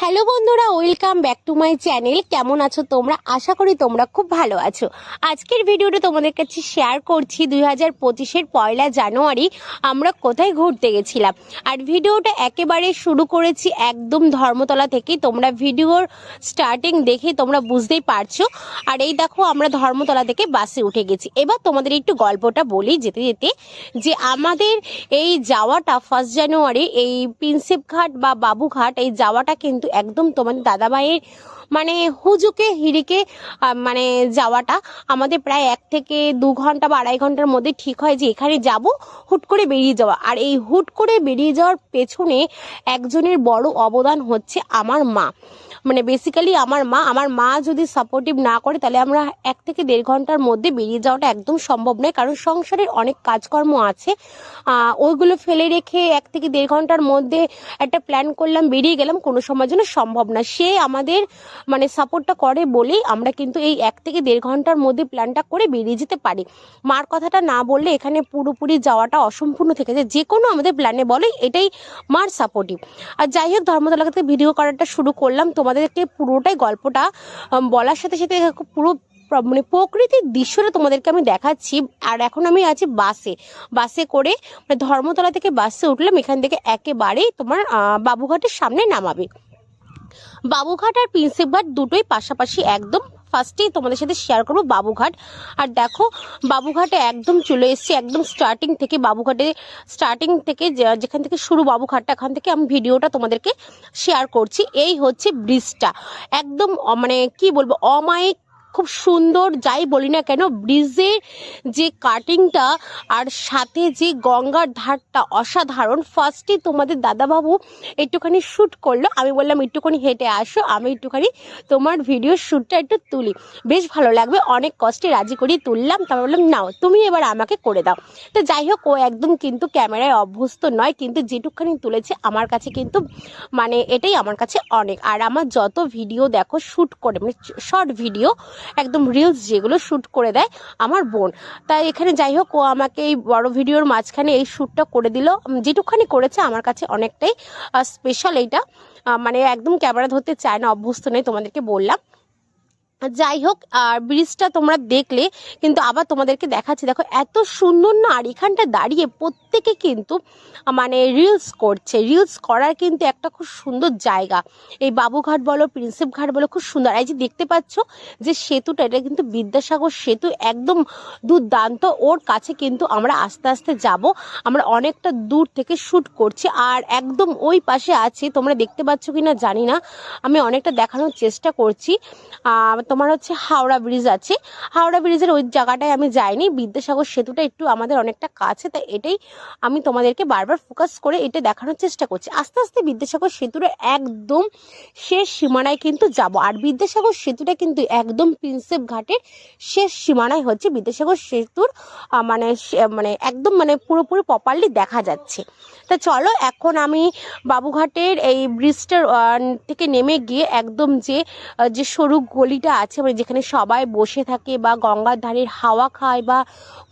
Hello বন্ধুরা, welcome back to my channel. কেমন আছো তোমরা? আশা করি তোমরা খুব ভালো আছো। আজকের ভিডিওটা তোমাদের কাছে শেয়ার করছি দুই হাজার পঁচিশের পয়লা জানুয়ারি। আমরা কোথায় ঘুরতে গেছিলাম? আর ভিডিওটা একেবারে শুরু করেছি একদম ধর্মতলা থেকে তোমরা ভিডিওর স্টার্টিং দেখে তোমরা বুঝতেই পারছ। আর এই দেখো, আমরা ধর্মতলা থেকে বাসে উঠে গেছি। এবার তোমাদের একটু গল্পটা বলি যেতে যেতে, যে আমাদের এই যাওয়াটা ফার্স্ট জানুয়ারি এই প্রিন্সেপ ঘাট বা বাবুঘাট, এই যাওয়াটা কিন্তু একদম তোমাদের দাদাভাইয়ের মানে হুজুকে, হিরিকে মানে যাওয়াটা আমাদের প্রায় এক থেকে দু ঘণ্টা বা আড়াই ঘণ্টার মধ্যে ঠিক হয় যে এখানে যাব, হুট করে বেরিয়ে যাওয়া। আর এই হুট করে বেরিয়ে যাওয়ার পেছনে একজনের বড় অবদান হচ্ছে আমার মা। মানে বেসিক্যালি আমার মা আমার মা যদি সাপোর্টিভ না করে, তাহলে আমরা এক থেকে দেড় ঘণ্টার মধ্যে বেরিয়ে যাওয়াটা একদম সম্ভব নয়। কারণ সংসারের অনেক কাজকর্ম আছে। ওইগুলো ফেলে রেখে এক থেকে দেড় ঘণ্টার মধ্যে একটা প্ল্যান করলাম, বেরিয়ে গেলাম, কোনো সময়ের জন্য সম্ভব না। সে আমাদের মানে সাপোর্টটা করে বলেই আমরা কিন্তু এই এক থেকে দেড় ঘণ্টার মধ্যে প্ল্যানটা করে বেরিয়ে যেতে পারি। মার কথাটা না বললে এখানে পুরোপুরি যাওয়াটা অসম্পূর্ণ থেকে যায়। যে কোনো আমাদের প্ল্যানে বলে, এটাই মার সাপোর্টিভ আর যাই হোক ধর্মতলা থেকে ভিডিও করাটা শুরু করলাম। তোমাদেরকে পুরোটাই গল্পটা বলার সাথে সাথে পুরো মানে প্রকৃতির দৃশ্যটা তোমাদেরকে আমি দেখাচ্ছি। আর এখন আমি আছি বাসে। বাসে করে মানে ধর্মতলা থেকে বাসে উঠলাম। এখান থেকে একেবারেই তোমার বাবুঘাটের সামনে নামাবে। বাবুঘাট আর প্রিন্সেপ ঘাট দুটোই পাশাপাশি একদম ফার্স্টেই তোমাদের সাথে শেয়ার করব বাবুঘাট। আর দেখো, বাবুঘাটে একদম চলে এসেছি, একদম স্টার্টিং থেকে বাবুঘাটে স্টার্টিং থেকে যেখান থেকে শুরু বাবুঘাটটা এখান থেকে আমি ভিডিওটা তোমাদেরকে শেয়ার করছি। এই হচ্ছে ব্রিজটা। একদম মানে কি বলব, অমায়িক খুব সুন্দর যাই বলি না কেন ব্রিজের যে কাটিংটা আর সাথে যে গঙ্গার ধারটা অসাধারণ। ফার্স্টে তোমাদের দাদাবাবু একটুখানি শ্যুট করল। আমি বললাম, একটুখানি হেঁটে আসো, আমি একটুখানি তোমার ভিডিও শ্যুটটা একটু তুলি। বেশ ভালো লাগবে, অনেক কষ্টে রাজি করিয়ে তুললাম। তারপর বললাম, নাও, তুমি এবার আমাকে করে দাও। তো যাই হোক, ও একদম কিন্তু ক্যামেরায় অভ্যস্ত নয়, কিন্তু যেটুকখানি তুলেছে আমার কাছে কিন্তু মানে এটাই আমার কাছে অনেক। আর আমার যত ভিডিও দেখো শ্যুট করে মানে শর্ট ভিডিও একদম রিলস যেগুলো শ্যুট করে দেয় আমার বোন। তাই এখানে যাই হোক, ও আমাকে এই বড় ভিডিওর মাঝখানে এই শ্যুটটা করে দিল। যেটুকখানি করেছে আমার কাছে অনেকটাই স্পেশাল এইটা। মানে একদম ক্যামেরা ধরতে চায় না, অভ্যস্ত নেই তোমাদেরকে বললাম। যাই হোক, আর ব্রিজটা তোমরা দেখলে, কিন্তু আবার তোমাদেরকে দেখাচ্ছি। দেখো, এত সুন্দর না, আর এখানটা দাঁড়িয়ে প্রত্যেকে কিন্তু মানে রিলস করছে। রিলস করার কিন্তু একটা খুব সুন্দর জায়গা। এই বাবুঘাট বলো, প্রিন্সেপ ঘাট বলো, খুব সুন্দর। এই যে দেখতে পাচ্ছ যে সেতুটা, এটা কিন্তু বিদ্যাসাগর সেতু, একদম দুর্দান্ত। ওর কাছে কিন্তু আমরা আস্তে আস্তে যাব। আমরা অনেকটা দূর থেকে শ্যুট করছি। আর একদম ওই পাশে আছে, তোমরা দেখতে পাচ্ছ কি না জানি না। আমি অনেকটা দেখানোর চেষ্টা করছি। তোমার হচ্ছে হাওড়া ব্রিজ আছে। হাওড়া ব্রিজের ওই জায়গাটায় আমি যাইনি, বিদ্যাসাগর সেতুটা একটু আমাদের অনেকটা কাছে তাই এটাই আমি তোমাদেরকে বারবার ফোকাস করে এটা দেখানোর চেষ্টা করছি। আস্তে আস্তে বিদ্যাসাগর সেতুর একদম শেষ সীমানায় কিন্তু যাব। আর বিদ্যাসাগর সেতুটা কিন্তু একদম প্রিন্সেপ ঘাটের শেষ সীমানায় হচ্ছে। বিদ্যাসাগর সেতুর মানে মানে একদম মানে পুরোপুরি প্রপারলি দেখা যাচ্ছে। তা চলো, এখন আমি বাবুঘাটের এই ব্রিজটার থেকে নেমে গিয়ে একদম যে যে সরু গলিটা আছে মানে যেখানে সবাই বসে থাকে বা গঙ্গার ধারের হাওয়া খায় বা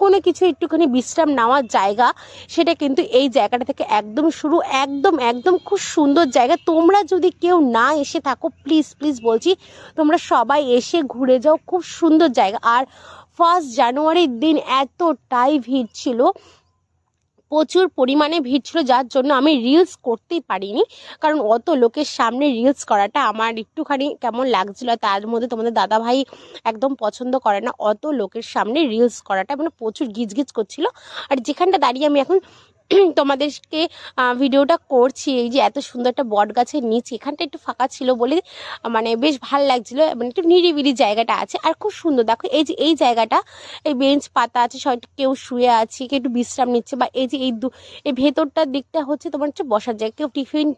কোনো কিছু একটুখানি বিশ্রাম নেওয়ার জায়গা, সেটা কিন্তু এই জায়গাটা থেকে একদম শুরু, একদম একদম খুব সুন্দর জায়গা। তোমরা যদি কেউ না এসে থাকো প্লিজ প্লিজ বলছি, তোমরা সবাই এসে ঘুরে যাও, খুব সুন্দর জায়গা। আর ফার্স্ট জানুয়ারির দিন এতটাই ভিড় ছিল প্রচুর পরিমাণে ভিড় ছিল, যার জন্য আমি রিলস করতেই পারিনি। কারণ অত লোকের সামনে রিলস করাটা আমার একটুখানি কেমন লাগছিল, তার মধ্যে তোমাদের দাদা ভাই একদম পছন্দ করে না, অত লোকের সামনে রিলস করাটা মানে প্রচুর গিজগিজ করছিল। আর যেখানটা দাঁড়িয়ে আমি এখন তোমাদেরকে ভিডিওটা করছি। এই যে এত সুন্দর একটা বট গাছের নিচে, এখানটা একটু ফাঁকা ছিল বলে মানে বেশ ভালো লাগছিল মানে একটু নিরিবিলি জায়গাটা আছে। আর খুব সুন্দর, দেখো, এই যে, এই জায়গাটা, এই বেঞ্চ পাতা আছে সবাই কেউ শুয়ে আছে, কেউ একটু বিশ্রাম নিচ্ছে, বা এই যে, এই দু, এই ভেতরটার দিকটা হচ্ছে তোমার হচ্ছে বসার জায়গা। কেউ টিফিন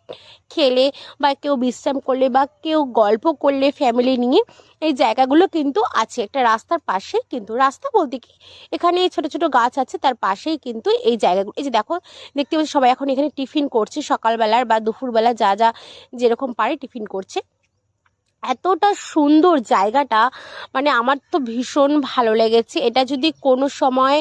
খেলে, বা কেউ বিশ্রাম করলে, বা কেউ গল্প করলে ফ্যামিলি নিয়ে এই জায়গাগুলো কিন্তু আছে। একটা রাস্তার পাশে কিন্তু রাস্তা বলতে কি? এখানে ছোট ছোট গাছ আছে, তার পাশেই কিন্তু এই জায়গাগুলো। এই যে দেখো, দেখতে পাচ্ছি সবাই এখন এখানে টিফিন করছে সকালবেলার বা দুপুরবেলা যা যা যেরকম পারে টিফিন করছে। এতটা সুন্দর জায়গাটা মানে আমার তো ভীষণ ভালো লেগেছে। এটা যদি কোনো সময়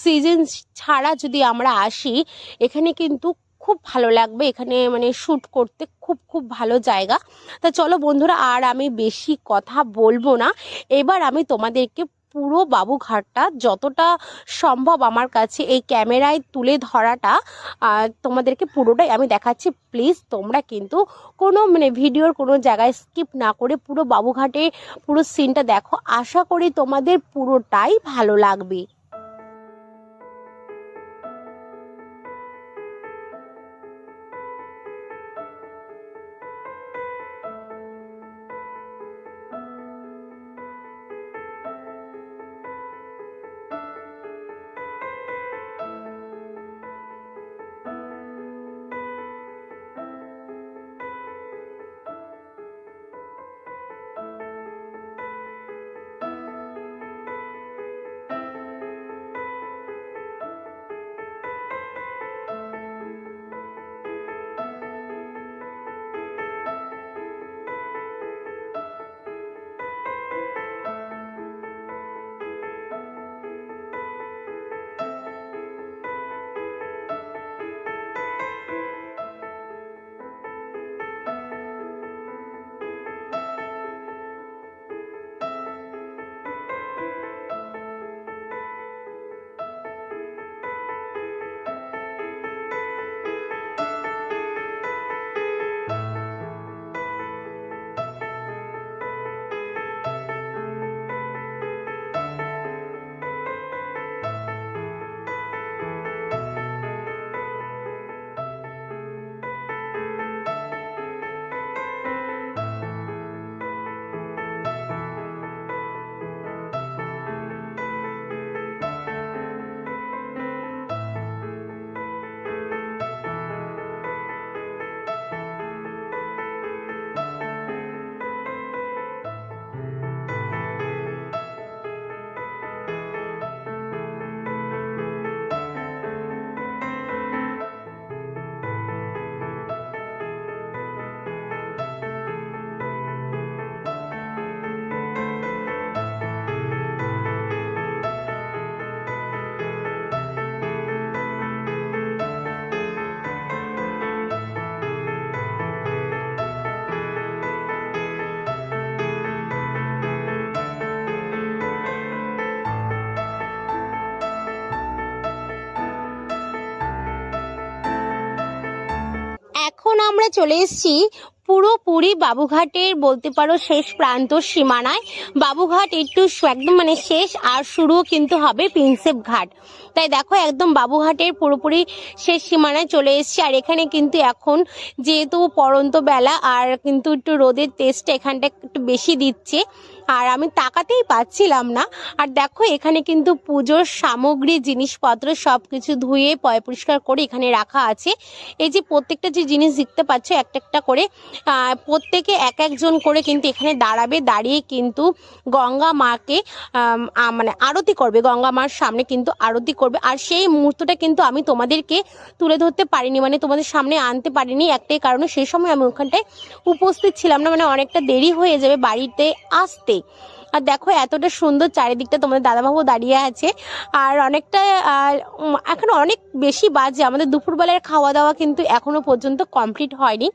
সিজন ছাড়া যদি আমরা আসি, এখানে কিন্তু খুব ভালো লাগবে এখানে মানে শ্যুট করতে। খুব খুব ভালো জায়গা। তা চলো বন্ধুরা, আর আমি বেশি কথা বলব না। এবার আমি তোমাদেরকে পুরো বাবুঘাটটা যতটা সম্ভব আমার কাছে এই ক্যামেরায় তুলে ধরাটা তোমাদেরকে পুরোটাই আমি দেখাচ্ছি। প্লিজ, তোমরা কিন্তু কোনো মানে ভিডিওর কোনো জায়গায় স্কিপ না করে পুরো বাবুঘাটে পুরো সিনটা দেখো। আশা করি তোমাদের পুরোটাই ভালো লাগবে। এখন আমরা চলে এসেছি পুরোপুরি বাবুঘাটের, বলতে পারো শেষ প্রান্ত সীমানায়। বাবুঘাট একটু একদম মানে শেষ আর শুরুও কিন্তু হবে প্রিন্সেপ ঘাট। তাই দেখো একদম বাবুঘাটের পুরোপুরি শেষ সীমানায় চলে এসেছি। আর এখানে কিন্তু এখন যেহেতু পরন্ত বেলা আর কিন্তু একটু রোদের তেজটা এখানটা একটু বেশি দিচ্ছে। আর আমি তাকাতেই পাচ্ছিলাম না। আর দেখো, এখানে কিন্তু পুজোর সামগ্রী, জিনিসপত্র সব কিছু ধুয়ে, পয় পরিষ্কার করে এখানে রাখা আছে। এই যে প্রত্যেকটা যে জিনিস দেখতে পাচ্ছ, একটা একটা করে প্রত্যেকে এক একজন করে কিন্তু এখানে দাঁড়াবে। দাঁড়িয়ে কিন্তু গঙ্গা মাকে মানে আরতি করবে। গঙ্গা মার সামনে কিন্তু আরতি করবে। আর সেই মুহূর্তটা কিন্তু আমি তোমাদেরকে তুলে ধরতে পারিনি মানে তোমাদের সামনে আনতে পারিনি একটাই কারণে। সেই সময় আমি ওখানটায় উপস্থিত ছিলাম না মানে অনেকটা দেরি হয়ে যাবে বাড়িতে আসতে। আর দেখো, এতটা সুন্দর চারিদিকটা তোমাদের দাদাবাবু দাঁড়িয়ে আছে। আর অনেকটা এখন অনেক বেশি বাজে। আমাদের দুপুরবেলার খাওয়া দাওয়া কিন্তু এখনও পর্যন্ত কমপ্লিট হয়নি।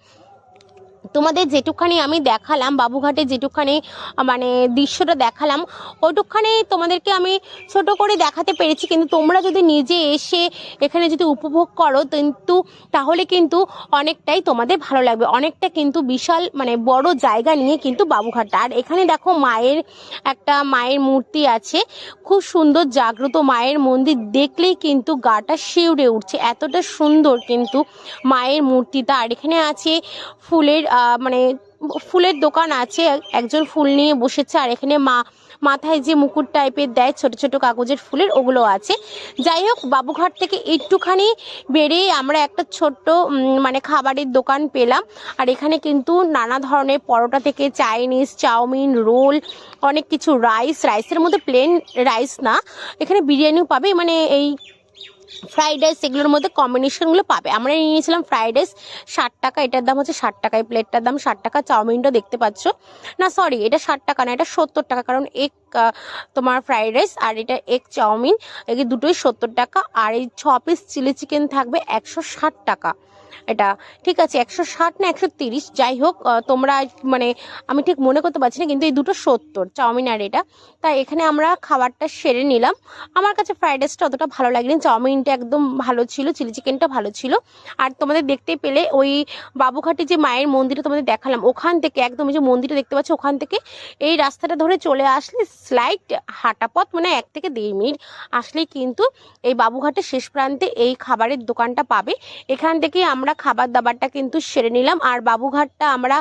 তোমাদের যেটুকখানি আমি দেখালাম, বাবুঘাটে যেটুকখানি মানে দৃশ্যটা দেখালাম ওইটুকখানি তোমাদেরকে আমি ছোট করে দেখাতে পেরেছি। কিন্তু তোমরা যদি নিজে এসে এখানে যদি উপভোগ করো, কিন্তু তাহলে কিন্তু অনেকটাই তোমাদের ভালো লাগবে। অনেকটা কিন্তু বিশাল মানে বড় জায়গা নিয়ে কিন্তু বাবুঘাটটা। আর এখানে দেখো মায়ের একটা, মায়ের মূর্তি আছে। খুব সুন্দর জাগ্রত মায়ের মন্দির। দেখলেই কিন্তু গাটা শিউরে উঠছে। এতটা সুন্দর কিন্তু মায়ের মূর্তিটা। আর এখানে আছে ফুলের মানে ফুলের দোকান আছে, একজন ফুল নিয়ে বসেছে, আর এখানে মা, মাথায় যে মুকুট টাইপের দেয়, ছোট ছোট কাগজের ফুলের, ওগুলো আছে। যাই হোক, বাবুঘাট থেকে একটুখানি বেরিয়ে আমরা একটা ছোট্ট মানে খাবারের দোকান পেলাম। আর এখানে কিন্তু নানা ধরনের পরোটা থেকে চাইনিজ, চাউমিন, রোল, অনেক কিছু রাইস রাইসের মধ্যে প্লেন রাইস না। এখানে বিরিয়ানিও পাবে মানে এই ফ্রাইড রাইস এগুলোর মধ্যে কম্বিনেশনগুলো পাবে। আমরা নিয়ে নিয়েছিলাম ফ্রাইড রাইস ষাট টাকা, এটার দাম হচ্ছে ষাট টাকা এই প্লেটটার দাম, ষাট টাকা চাউমিনটা দেখতে পাচ্ছ। না সরি এটা ষাট টাকা না, এটা সত্তর টাকা, কারণ এক তোমার ফ্রাইড রাইস আর এটা এক চাউমিন, এগুলো দুটোই সত্তর টাকা। আর এই ছ পিস চিলি চিকেন থাকবে একশো ষাট টাকা। এটা, ঠিক আছে, একশো ষাট না একশো তিরিশ, যাই হোক তোমরা মানে আমি ঠিক মনে করতে পারছি না, কিন্তু এই দুটো সত্তর, চাউমিন আর এটা, তাই এখানে আমরা খাবারটা সেরে নিলাম। আমার কাছে ফ্রাইড রাইসটা অতটা ভালো লাগেনি, চাউমিনটা একদম ভালো ছিল চিলি চিকেনটা ভালো ছিল। আর তোমাদের দেখতে পেলে, ওই বাবুঘাটে যে মায়ের মন্দিরটা তোমাদের দেখালাম, ওখান থেকে, একদম যে মন্দিরটা দেখতে পাচ্ছ, ওখান থেকে এই রাস্তাটা ধরে চলে আসলে স্লাইড হাঁটা পথ মানে এক থেকে দেড় মিনিট আসলেই কিন্তু এই বাবুঘাটের শেষ প্রান্তে এই খাবারের দোকানটা পাবে। এখান থেকে আমরা খাবার দাবারটা কিন্তু সেরে নিলাম, আর বাবুঘাটটা আমরা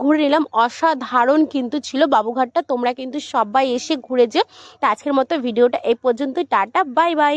ঘুরে নিলাম। অসাধারণ কিন্তু ছিল বাবুঘাটটা। তোমরা কিন্তু সবাই এসে ঘুরে যে আজকের মতো ভিডিওটা এই পর্যন্তই। Tata, bye bye.